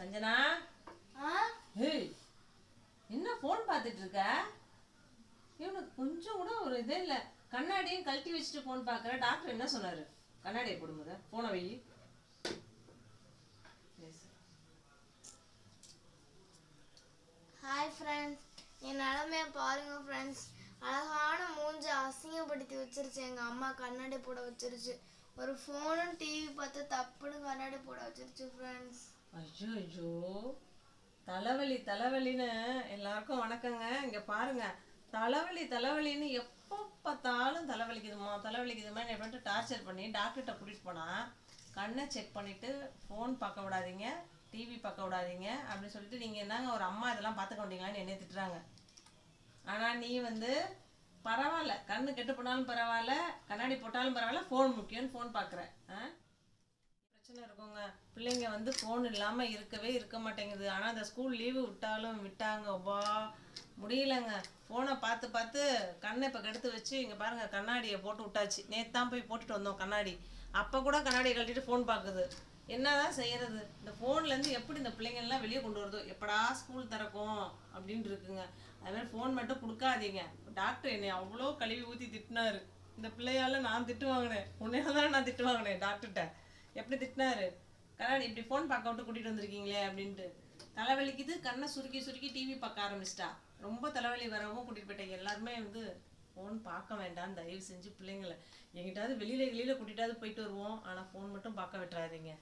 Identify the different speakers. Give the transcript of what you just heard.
Speaker 1: சஞ்சனா?
Speaker 2: ஆ?
Speaker 1: ஏய் என்ன ஃபோன் பார்த்துட்டு இருக்க? இவனுக்கு கொஞ்சம் கூட ஒரு இதே இல்லை. கண்ணாடியும் கழட்டி வச்சுட்டு ஃபோன் பார்க்குற. டாக்டர் என்ன சொன்னாரு? கண்ணாடியை போடும்போது ஃபோனை வை.
Speaker 2: ஹாய் ஃப்ரெண்ட்ஸ் என் நிலமைய பாருங்க ஃப்ரெண்ட்ஸ் அழகான மூஞ்ச அசிங்கப்படுத்தி வச்சிருச்சு. எங்கள் அம்மா கண்ணாடி போட வச்சிருச்சு. ஒரு ஃபோனும் டிவி பார்த்து தப்புன்னு கண்ணாடி போட வச்சிருச்சு ஃப்ரெண்ட்ஸ்
Speaker 1: ஐயோ ஐயோ தலைவலி தலைவலின்னு எல்லாருக்கும் வணக்கங்க. இங்கே பாருங்க. தலைவலி தலைவலின்னு எப்போ பார்த்தாலும் தலைவலிக்குதுமா தலைவலிக்குதுமா எப்படின்ட்டு டார்ச்சர் பண்ணி டாக்டர்கிட்ட கூட்டிகிட்டு போனால் கண்ணை செக் பண்ணிவிட்டு ஃபோன் பார்க்க விடாதீங்க டிவி பார்க்க விடாதீங்க அப்படின்னு சொல்லிட்டு நீங்கள் என்னங்க ஒரு அம்மா இதெல்லாம் பார்த்துக்க மாட்டீங்களான்னு என்னை திட்டுறாங்க. ஆனால் நீ வந்து பரவாயில்ல. கண்ணு கெட்டு போனாலும் பரவாயில்ல கண்ணாடி போட்டாலும் பரவாயில்ல ஃபோன் முக்கியம்னு ஃபோன் பார்க்குற. ஆ? பிரச்சனை இருக்குங்க. பிள்ளைங்க வந்து ஃபோன் இல்லாமல் இருக்கவே இருக்க மாட்டேங்குது. ஆனால் அந்த ஸ்கூல் லீவு விட்டாலும் விட்டாங்க. வா முடியலங்க. ஃபோனை பார்த்து பார்த்து கண்ணை இப்போ கெடுத்து வச்சு இங்கே பாருங்க கண்ணாடியை போட்டு விட்டாச்சு. நேற்று தான் போய் போட்டுட்டு வந்தோம் கண்ணாடி. அப்போ கூட கண்ணாடியை கழட்டிட்டு ஃபோன் பார்க்குது. என்னதான் செய்யறது? இந்த ஃபோன்லேருந்து எப்படி இந்த பிள்ளைங்கள்லாம் வெளியே கொண்டு வருதோ? எப்படா ஸ்கூல் திறக்கும் அப்படின்ட்டு இருக்குங்க. அதுமாதிரி ஃபோன் மட்டும் கொடுக்காதீங்க. டாக்டர் என்னை அவ்வளோ கழுவி ஊற்றி திட்டினாரு. இந்த பிள்ளையால நான் திட்டு வாங்கினேன். உன்னையால தான் நான் திட்டு வாங்கினேன் டாக்டர்கிட்ட எப்படி திட்டினாரு? கண்ணாடி இப்படி ஃபோன் பார்க்க விட்டு கூட்டிகிட்டு வந்திருக்கீங்களே அப்படின்ட்டு. தலைவலிக்குது கண்ணை சுருக்கி சுருக்கி டிவி பார்க்க ஆரம்பிச்சிட்டா. ரொம்ப தலைவலி வரவும் கூட்டிகிட்டு போயிட்டாங்க. எல்லாருமே வந்து ஃபோன் பார்க்க வேண்டாம் தயவு செஞ்சு பிள்ளைங்கள. எங்கிட்டாவது வெளியில் வெளியில் கூட்டிகிட்டாவது போயிட்டு வருவோம். ஆனால் ஃபோன் மட்டும் பார்க்க விட்டுறாதீங்க.